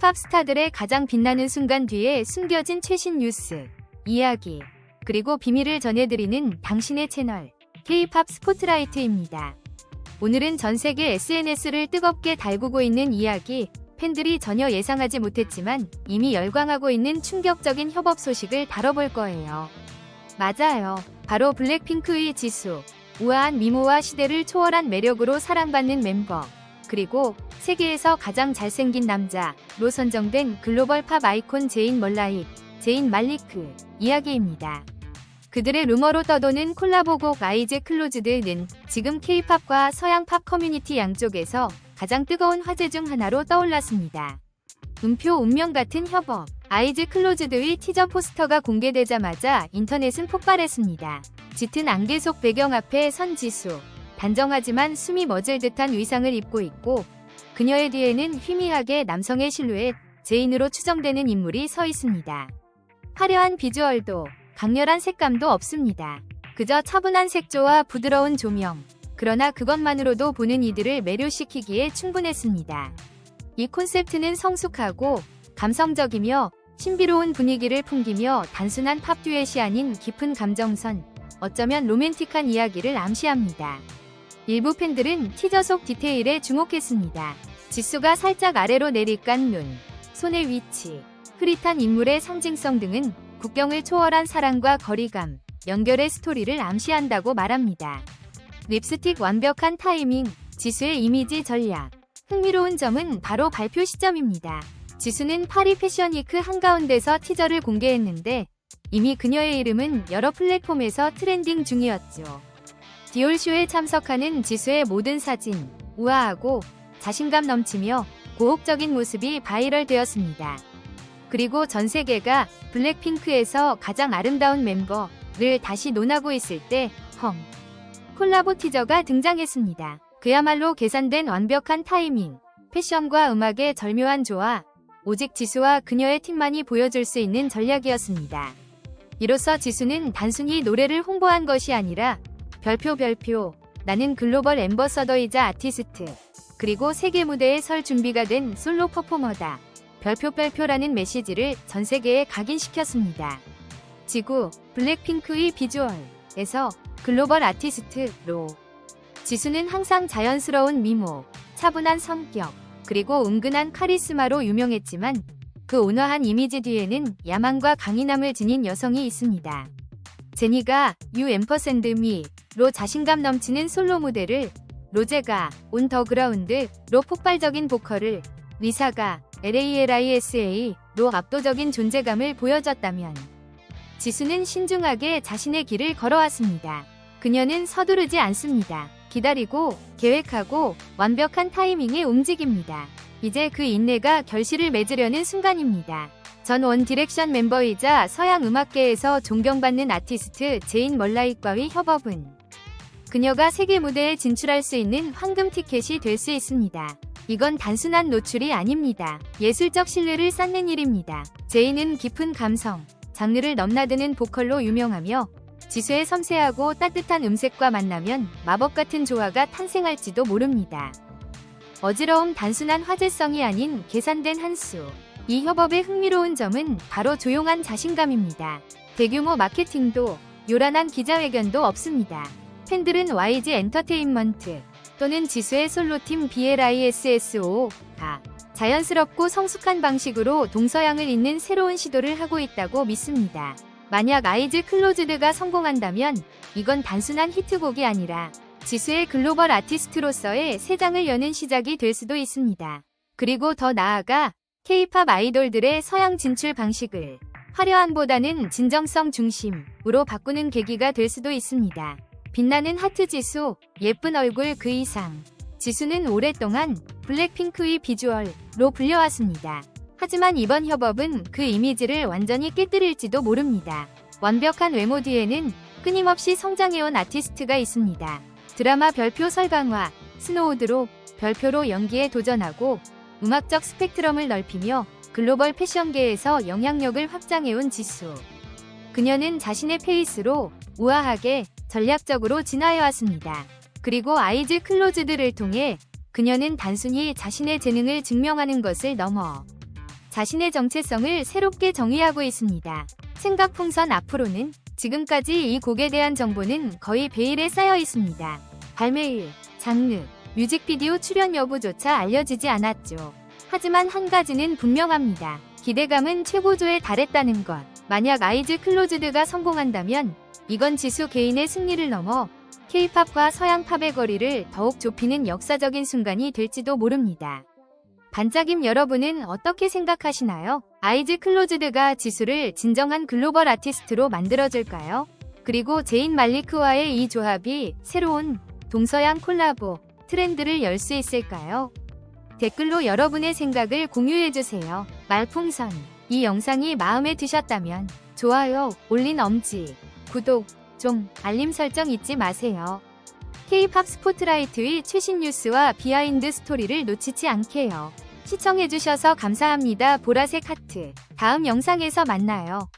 K-팝 스타들의 가장 빛나는 순간 뒤에 숨겨진 최신 뉴스, 이야기, 그리고 비밀을 전해드리는 당신의 채널 K-팝 스포트라이트입니다. 오늘은 전 세계 SNS를 뜨겁게 달구고 있는 이야기, 팬들이 전혀 예상하지 못했지만 이미 열광하고 있는 충격적인 협업 소식을 다뤄볼 거예요. 맞아요. 바로 블랙핑크의 지수. 우아한 미모와 시대를 초월한 매력으로 사랑받는 멤버. 그리고 세계에서 가장 잘생긴 남자로 선정된 글로벌 팝 아이콘 제인 멀라잇, 제인 말리크 이야기입니다. 그들의 루머로 떠도는 콜라보곡 아이즈 클로즈드는 지금 K-팝과 서양 팝 커뮤니티 양쪽에서 가장 뜨거운 화제 중 하나로 떠올랐습니다. 음표 운명 같은 협업. 아이즈 클로즈드의 티저 포스터가 공개되자마자 인터넷은 폭발했습니다. 짙은 안개 속 배경 앞에 선 지수. 단정하지만 숨이 멎을 듯한 의상을 입고 있고 그녀의 뒤에는 희미하게 남성의 실루엣, 제인으로 추정되는 인물이 서 있습니다. 화려한 비주얼도 강렬한 색감도 없습니다. 그저 차분한 색조와 부드러운 조명. 그러나 그것만으로도 보는 이들을 매료시키기에 충분했습니다. 이 콘셉트는 성숙하고 감성적이며 신비로운 분위기를 풍기며 단순한 팝 듀엣이 아닌 깊은 감정선, 어쩌면 로맨틱한 이야기를 암시합니다. 일부 팬들은 티저 속 디테일에 주목했습니다. 지수가 살짝 아래로 내리깐 눈, 손의 위치, 흐릿한 인물의 상징성 등은 국경을 초월한 사랑과 거리감, 연결의 스토리를 암시한다고 말합니다. 립스틱 완벽한 타이밍, 지수의 이미지 전략. 흥미로운 점은 바로 발표 시점입니다. 지수는 파리 패션 위크 한가운데서 티저를 공개했는데 이미 그녀의 이름은 여러 플랫폼에서 트렌딩 중이었죠. 디올쇼에 참석하는 지수의 모든 사진, 우아하고 자신감 넘치며 고혹적인 모습이 바이럴 되었습니다. 그리고 전 세계가 블랙핑크에서 가장 아름다운 멤버를 다시 논하고 있을 때 펑. 콜라보 티저가 등장했습니다. 그야말로 계산된 완벽한 타이밍, 패션과 음악의 절묘한 조화, 오직 지수와 그녀의 팀만이 보여줄 수 있는 전략이었습니다. 이로써 지수는 단순히 노래를 홍보한 것이 아니라 별표 별표 나는 글로벌 엠버서더이자 아티스트 그리고 세계 무대에 설 준비가 된 솔로 퍼포머다. 별표 별표라는 메시지를 전 세계에 각인시켰습니다. 지구 블랙핑크의 비주얼에서 글로벌 아티스트로 지수는 항상 자연스러운 미모, 차분한 성격, 그리고 은근한 카리스마로 유명했지만 그 온화한 이미지 뒤에는 야망과 강인함을 지닌 여성이 있습니다. 제니가 You 앰퍼샌드 미로 자신감 넘치는 솔로 무대를 로제가 온 더 그라운드로 폭발적인 보컬을 리사가 LALISA로 압도적인 존재감을 보여줬다면 지수는 신중하게 자신의 길을 걸어왔습니다. 그녀는 서두르지 않습니다. 기다리고 계획하고 완벽한 타이밍에 움직입니다. 이제 그 인내가 결실을 맺으려는 순간입니다. 전 원 디렉션 멤버이자 서양 음악계에서 존경받는 아티스트 제인 멀라잇과의 협업은 그녀가 세계 무대에 진출할 수 있는 황금 티켓이 될 수 있습니다. 이건 단순한 노출이 아닙니다. 예술적 신뢰를 쌓는 일입니다. 제인은 깊은 감성, 장르를 넘나드는 보컬로 유명하며 지수의 섬세하고 따뜻한 음색과 만나면 마법 같은 조화가 탄생할지도 모릅니다. 어지러움 단순한 화제성이 아닌 계산된 한 수. 이 협업의 흥미로운 점은 바로 조용한 자신감입니다. 대규모 마케팅도 요란한 기자회견도 없습니다. 팬들은 YG 엔터테인먼트 또는 지수의 솔로팀 BLISSO가 자연스럽고 성숙한 방식으로 동서양을 잇는 새로운 시도를 하고 있다고 믿습니다. 만약 아이즈 클로즈드가 성공한다면 이건 단순한 히트곡이 아니라 지수의 글로벌 아티스트로서의 새 장을 여는 시작이 될 수도 있습니다. 그리고 더 나아가 K-팝 아이돌들의 서양 진출 방식을 화려함보다는 진정성 중심으로 바꾸는 계기가 될 수도 있습니다. 빛나는 하트 지수, 예쁜 얼굴 그 이상. 지수는 오랫동안 블랙핑크의 비주얼로 불려왔습니다. 하지만 이번 협업은 그 이미지를 완전히 깨뜨릴지도 모릅니다. 완벽한 외모 뒤에는 끊임없이 성장해온 아티스트가 있습니다. 드라마 별표 설강화, 스노우드로 별표로 연기에 도전하고 음악적 스펙트럼을 넓히며 글로벌 패션계에서 영향력을 확장해온 지수. 그녀는 자신의 페이스로 우아하게 전략적으로 진화해왔습니다. 그리고 아이즈 클로즈드를 통해 그녀는 단순히 자신의 재능을 증명하는 것을 넘어 자신의 정체성을 새롭게 정의하고 있습니다. 생각풍선 앞으로는 지금까지 이 곡에 대한 정보는 거의 베일에 쌓여 있습니다. 발매일, 장르, 뮤직비디오 출연 여부조차 알려지지 않았죠. 하지만 한 가지는 분명합니다. 기대감은 최고조에 달했다는 것. 만약 아이즈 클로즈드가 성공한다면 이건 지수 개인의 승리를 넘어 K-팝과 서양 팝의 거리를 더욱 좁히는 역사적인 순간이 될지도 모릅니다. 반짝임 여러분은 어떻게 생각하시나요? 아이즈 클로즈드가 지수를 진정한 글로벌 아티스트로 만들어줄까요? 그리고 제인 말리크와의 이 조합이 새로운 동서양 콜라보 트렌드를 열 수 있을까요? 댓글로 여러분의 생각을 공유해주세요. 말풍선. 이 영상이 마음에 드셨다면 좋아요, 올린 엄지, 구독, 좀 알림 설정 잊지 마세요. K-팝 스포트라이트의 최신 뉴스와 비하인드 스토리를 놓치지 않게요. 시청해주셔서 감사합니다. 보라색 하트. 다음 영상에서 만나요.